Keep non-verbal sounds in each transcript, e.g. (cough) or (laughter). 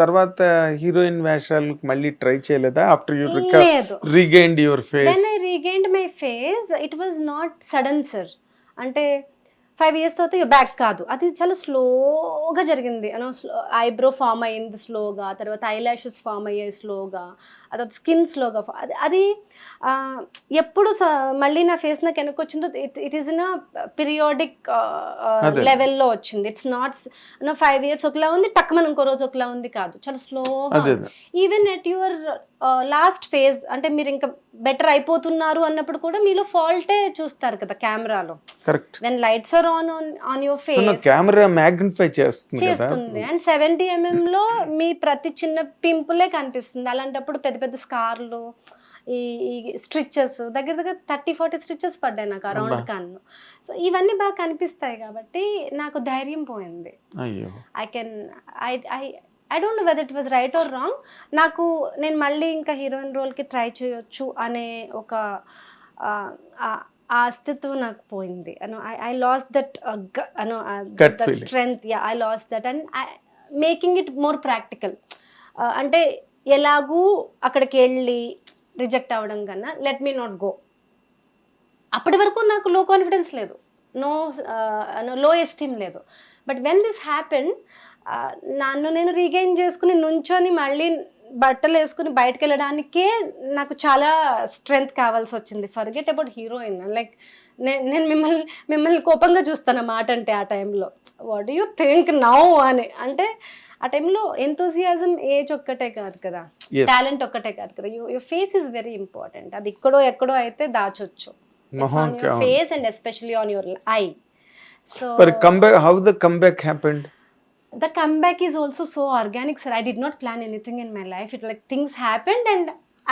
తర్వాత హీరోయిన్ వేషాలకు మళ్ళీ ట్రై చేయలేదా? After you regained your face my face it was not sudden sir అంటే five years తర్వాత back కాదు. అది చాలా స్లోగా జరిగింది. యూనో ఐబ్రో ఫామ్ అయ్యింది స్లోగా తర్వాత ఐ లాషెస్ ఫామ్ అయ్యాయి స్లోగా తర్వాత స్కిన్ స్లోగా అది అది ఎప్పుడు మళ్ళీ నా ఫేస్ నాకు వెనక్కి వచ్చిందో it it is in periodic. లెవెల్లో వచ్చింది. ఇట్స్ నాట్ ఫైవ్ ఇయర్స్ ఒకలా ఉంది టక్కుమని ఇంకో రోజు ఒకలా ఉంది కాదు. చాలా స్లోగా even at your last phase అంటే మీరు ఇంకా బెటర్ అయిపోతున్నారు అన్నప్పుడు కూడా మీలో ఫాల్టే చూస్తారు కదా కెమెరాలో correct when lights are on on your face camera magnify చేస్తుంది కదా. చేస్తుంది. అండ్ సెవెంటీ ఎంఎం లో మీ ప్రతి చిన్న పింపులే కనిపిస్తుంది. అలాంటప్పుడు పెద్ద పెద్ద స్కార్లు ఈ స్ట్రిచెస్ దగ్గర దగ్గర థర్టీ ఫార్టీ స్ట్రిచెస్ పడ్డాయి నాకు అరౌండ్. కన్ను సో ఇవన్నీ బాగా కనిపిస్తాయి కాబట్టి నాకు ధైర్యం పోయింది. I can I I I don't know whether it was right or wrong నాకు నేను మళ్ళీ ఇంకా హీరోయిన్ రోల్కి ట్రై చేయొచ్చు అనే ఒక ఆ, అస్తిత్వం నాకు పోయింది. అను I I lost that Anu that. Strength yeah I lost that and making it more practical అంటే ఎలాగూ అక్కడికి వెళ్ళి రిజెక్ట్ అవ్వడం కన్నా లెట్ మీ నాట్ గో అప్పటి వరకు నాకు లో కాన్ఫిడెన్స్ లేదు. నో లో ఎస్టీమ్ లేదు. బట్ వెన్ దిస్ హ్యాపెన్ నన్ను నేను రీగైన్ చేసుకుని నుంచొని మళ్ళీ బట్టలు వేసుకుని బయటకు వెళ్ళడానికే నాకు చాలా స్ట్రెంగ్త్ కావాల్సి వచ్చింది. ఫర్గెట్ అబౌట్ హీరోయిన్ లైక్ నేను మిమ్మల్ని మిమ్మల్ని కోపంగా చూస్తాను మాట అంటే ఆ టైంలో. వాట్ యూ థింక్ నౌ అని. అంటే ఆ టైంలో ఎంతోజియాజం ఏజ్ ఒక్కటే కాదు కదా. టాలెంట్ ఒక్కటే కాదు కదా. Your face is very important అది ఇక్కడో ఎక్కడో అయితే దాచొచ్చు. Face and especially on your eye so మరి comeback how the comeback happened the comeback is also so organic sir i did not plan anything in my life it's like things happened and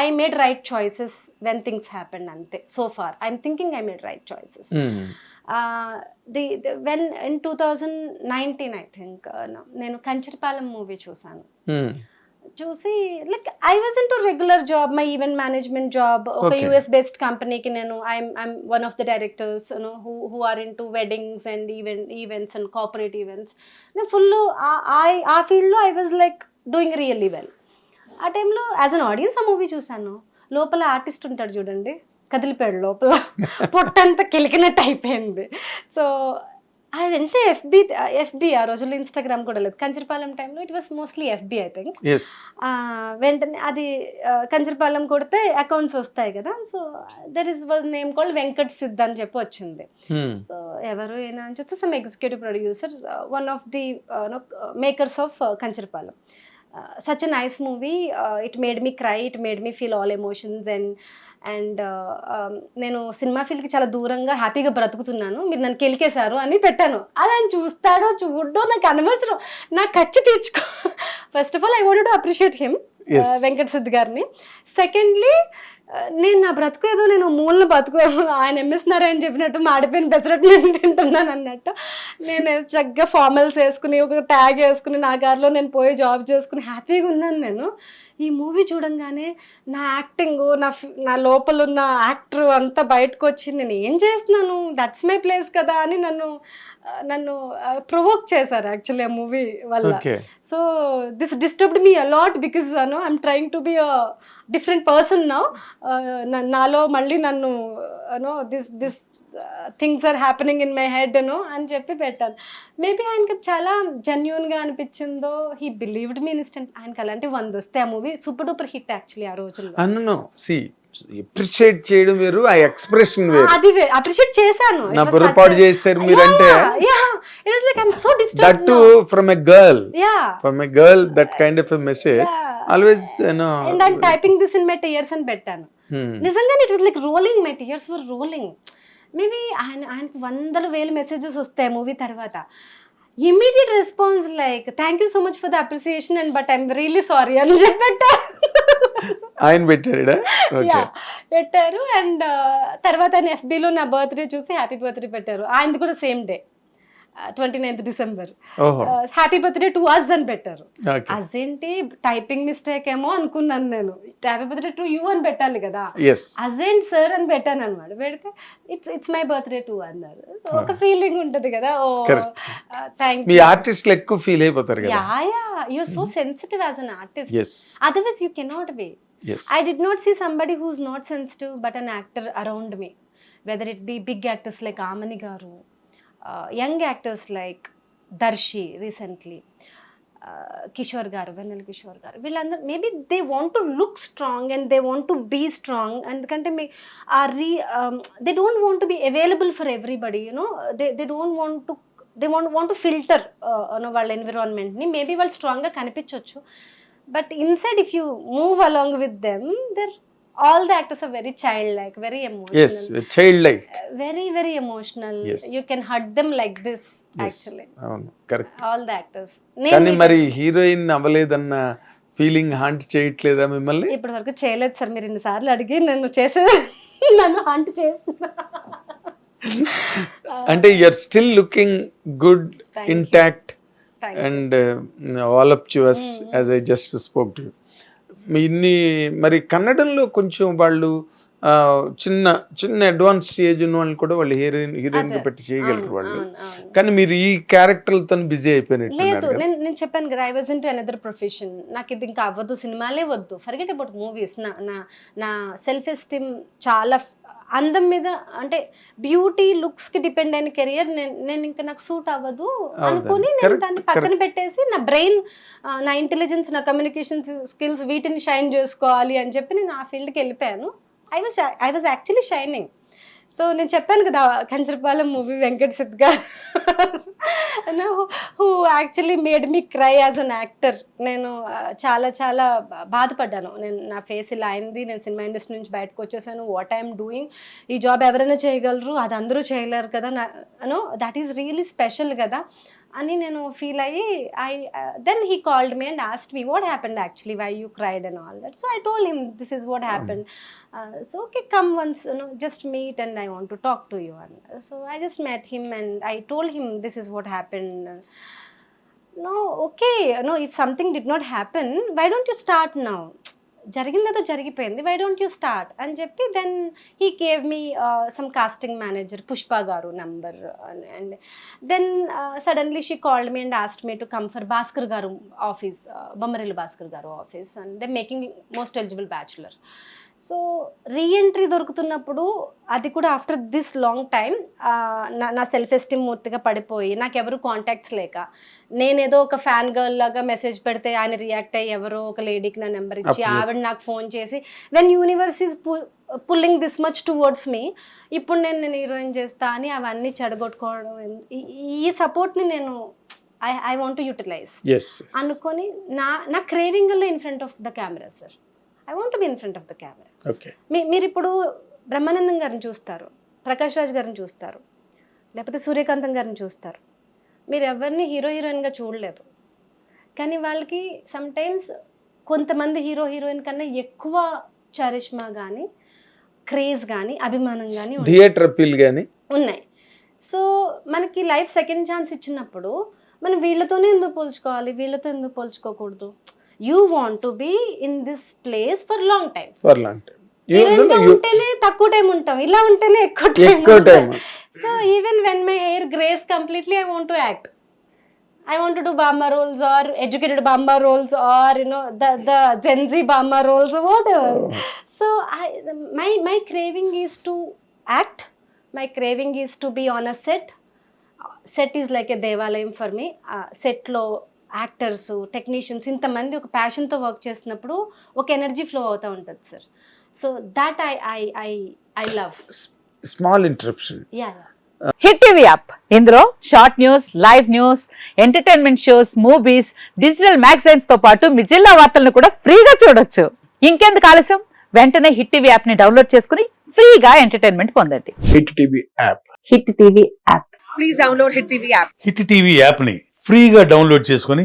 i made right choices when things happened ante so far i'm thinking i made right choices uh, the, the when in 2019 i think uh, నేను Kancharapalem movie చూసాను చూసి like I was into regular job my event management job ఒక. US based కంపెనీకి నేను I'm I'm one of the directors who who are into weddings and event events and corporate events నేను full ఆ ఫీల్డ్లో I was like doing really well ఆ టైంలో as an audience ఆ movie చూశాను. లోపల ఆర్టిస్ట్ ఉంటాడు చూడండి కదిలిపోయాడు లోపల. (laughs) పొట్టంతా కిలికినట్టు అయిపోయింది. సో అదంటే ఎఫ్బి ఎఫ్బి ఆ రోజుల్లో ఇన్స్టాగ్రామ్ కూడా లేదు. కంచరపాలెం టైంలో it was mostly FB I think వెంటనే అది కంచరపాలెం కొడితే అకౌంట్స్ వస్తాయి కదా. So there is was name called Venkat Siddh అని చెప్పి వచ్చింది. సో ఎవరు ఏనా అని చూస్తే some executive producer one of the makers of Kancharapalem such a nice movie it made me cry it made me feel all emotions and and నేను సినిమా ఫీల్డ్కి చాలా దూరంగా హ్యాపీగా బ్రతుకుతున్నాను. మీరు నన్ను కెలికేశారు అని పెట్టాను. అది ఆయన చూస్తాడో చూడో నాకు అనవసరం. నాకు ఖర్చు తీర్చుకో. First of all I want to appreciate him. Venkata Siddh గారిని. సెకండ్లీ నేను నా బ్రతుకు ఏదో నేను మూలన బతుకు ఆయన ఎంఎస్ నారాయణ చెప్పినట్టు మాడిపోయిన పెసరట్టు నేను తింటున్నాను అన్నట్టు. నేను చక్కగా ఫార్మల్స్ వేసుకుని ఒక ట్యాగ్ వేసుకుని నా గారిలో నేను పోయి జాబ్ చేసుకుని హ్యాపీగా ఉన్నాను నేను. ఈ మూవీ చూడంగానే నా యాక్టింగ్ నా నా లోపల ఉన్న యాక్టర్ అంతా బయటకు వచ్చి నేను ఏం చేస్తున్నాను? దట్స్ మై ప్లేస్ కదా అని నన్ను నన్ను ప్రొవోక్ చేశారు యాక్చువల్లీ ఆ మూవీ వల్ల. So this disturbed me a lot because no I'm trying to be a different person now నాలో మళ్ళీ నన్ను no this this things are happening in my head no అని చెప్పి పెట్టాను. మేబీ ఆయనకి చాలా జెన్యున్గా అనిపించిందో హీ బిలీవ్డ్ మీ ఇన్స్టెంట్ ఆయనకి అలాంటి వంద వస్తే ఆ movie super duper hit actually ఆ రోజుల్లో. అన్ను సి అప్రిషియేట్ చేయడం వేరు ఆ ఎక్స్ప్రెషన్ వేరు. అది అప్రిషియేట్ చేశాను. నా బుర్రపాటు చేశారు మీరంటే. It is like I'm so that disturb too from a girl yeah from a girl that kind of a message always no and I'm typing this in my tears అని పెట్టాను. నిజంగానే it was like rolling my tears were rolling maybe ఆయన ఆయనకు వందల వేల messages వస్తాయి movie తర్వాత. Immediate response like thank you so much for the appreciation and but I'm really sorry అని చెప్పట్ట ఆయన యా (laughs) పెట్టారు. అండ్ తర్వాత ఆయన FB లో నా బర్త్డే చూసి హ్యాపీ బర్త్డే పెట్టారు. ఆయనది కూడా same day twenty ninth December. Happy birthday to us అని పెట్టారు. అదేంటి టైపింగ్ మిస్టేక్ ఏమో అనుకున్నాను నేను. హ్యాపీ బర్త్డే టు యూ అని పెట్టాలి కదా. అదేంటి సార్ అని పెట్టాను అనమాట పెడితే it's it's my birthday too అన్నారు. సో ఒక ఫీలింగ్ ఉంటది కదా. ఓ Correct. థ్యాంక్ మీ ఆర్టిస్టులు ఎక్కువ ఫీల్ అయిపోతారు కదా. Yeah yeah so sensitive as an artist. Yes otherwise you cannot be. Yes I did not see somebody who's not sensitive but an actor around me. Whether it be big actors like young actors like Darshi recently Kishore గారు వెన్నెల కిషోర్ గారు. వీళ్ళందరూ maybe they want to look strong and they want to be strong. ఎందుకంటే మీ ఆ రీ they don't want to be available for everybody you know they they don't want to they want want to filter వాళ్ళ ఎన్విరాన్మెంట్ని. Maybe వాళ్ళు స్ట్రాంగ్గా కనిపించవచ్చు but inside if you move along with them there the actors are very child like very yes emotional child like very very emotional Yes. You can hurt them like this actually అవును correct all the actors కానీ మరి heroine అవ్వలేదన్న feeling haunt చేయట్లేదా మిమ్మల్ని? ఇప్పటి వరకు చేయలేదు sir మీరు ఇన్నిసార్లు అడిగి నన్ను చేసే (laughs) నన్ను హంట్ చేస్తున్నా. (laughs) అంటే you are still looking good Thank you. Intact Thank you. And all up us as I just spoke to ఇన్ని మరి కన్నడంలో కొంచెం వాళ్ళు చిన్న చిన్న అడ్వాన్స్ స్టేజ్ ఉన్న వాళ్ళు కూడా వాళ్ళు హీరోయిన్ హీరోయిన్ అదే. పెట్టి చేయగలరు వాళ్ళు. కానీ మీరు ఈ క్యారెక్టర్లతో బిజీ లేదు అయిపోయినట్టున్నారు కదా. నేను నేను చెప్పాను కదా I was into another profession నాకు ఇది ఇంకా అవ్వదు సినిమాలే వద్దు. ఫర్గెట్ అబౌట్ మూవీస్ నా నా నా సెల్ఫ్ ఎస్టీమ్ చాలా అందం మీద అంటే బ్యూటీ లుక్స్కి డిపెండ్ అయిన కెరియర్ నేను ఇంకా నాకు సూట్ అవ్వదు అనుకుని నేను దాన్ని పక్కన. పెట్టేసి నా బ్రెయిన్ నా ఇంటెలిజెన్స్ నా కమ్యూనికేషన్ స్కిల్స్ వీటిని షైన్ చేసుకోవాలి అని చెప్పి నేను ఆ ఫీల్డ్కి వెళ్ళిపోయాను. I was I was actually shining so నేను చెప్పాను కదా Kancharapalem movie Venkat Sid garu who actually made me cry as an actor నేను చాలా చాలా బాధపడ్డాను. నేను నా ఫేస్ ఇలా అయింది. నేను సినిమా ఇండస్ట్రీ నుంచి బయటకు వచ్చేసాను. వాట్ ఐఎమ్ డూయింగ్ ఈ జాబ్ ఎవరైనా చేయగలరు అది అందరూ చేయలేరు కదా నా దట్ ఈస్ రియలీ స్పెషల్ కదా. అని నేను ఫీల్ అయ్యి I then he called me and asked me what happened actually why you cried and all that so I told him this is what happened so okay come once no just meet and I want to talk to you and so I just met him and I told him this is what happened no okay no if something did not happen why don't you start now జరిగిందేదో జరిగిపోయింది. Why don't you start అని చెప్పి then he gave me some casting manager Pushpa garu number and then suddenly she called me and asked me to come for Bhaskar garu office Bommarillu Bhaskar garu office and then making most eligible bachelor so reentry దొరుకుతున్నప్పుడు అది కూడా after this long time నా నా self esteem పూర్తిగా పడిపోయి నాకు ఎవరు contacts లేక. నేనేదో ఒక ఫ్యాన్ గర్ల్ లాగా మెసేజ్ పెడితే ఆయన రియాక్ట్ అయ్యి ఎవరో ఒక లేడీకి నా నెంబర్ ఇచ్చి. ఆవిడ నాకు ఫోన్ చేసి when universe is pulling this much towards me ఇప్పుడు నేను నేను హీరోయిన్ చేస్తా అని అవన్నీ చెడగొట్టుకోవడం ఈ- సపోర్ట్ని నేను I I want to utilize. అనుకొని నా నా craving in front of the camera sir. I want be in front of the camera. మీరు ఇప్పుడు బ్రహ్మానందం గారిని చూస్తారు ప్రకాష్ రాజ్ గారిని చూస్తారు లేకపోతే సూర్యకాంతం గారిని చూస్తారు. మీరు ఎవరిని హీరో హీరోయిన్గా చూడలేదు. కానీ వాళ్ళకి సమ్టైమ్స్ కొంతమంది హీరో హీరోయిన్ కన్నా ఎక్కువ చరిష్మా కానీ క్రేజ్ కానీ అభిమానం కానీ థియేటర్ అప్పీల్ కానీ ఉన్నాయి. సో మనకి లైఫ్ సెకండ్ ఛాన్స్ ఇచ్చినప్పుడు మనం వీళ్ళతోనే ఎందుకు పోల్చుకోవాలి? వీళ్ళతో ఎందుకు పోల్చుకోకూడదు? You want to be in this place for long time for long time హీరోయిన్గా ఉంటేనే తక్కువ టైం ఉంటాం ఇలా ఉంటేనే ఎక్కువ time so even when my hair greys completely I want to act I want do బాంబా roles are educated బాంబా roles are you know the the gen z బాంబా roles what so I my my craving is to act my craving is to be on a set set is like a దేవాలయం for మీ సెట్లో actors technicians ఇంతమంది ఒక ప్యాషన్తో work చేస్తున్నప్పుడు ఒక energy flow అవుతూ ఉంటుంది sir so that I I I I love small interruption yeah hit TV app ఇందులో short news live news entertainment shows movies digital మ్యాగజైన్స్తో పాటు మీ జిల్లా వార్తలను కూడా ఫ్రీగా చూడొచ్చు. ఇంకెందుకు ఆలస్యం? వెంటనే హిట్ టీవీ యాప్ని డౌన్లోడ్ చేసుకుని ఫ్రీగా ఎంటర్టైన్మెంట్ పొందండి. Hit TV app hit TV app hit TV యాప్ని ఫ్రీగా డౌన్లోడ్ చేసుకొని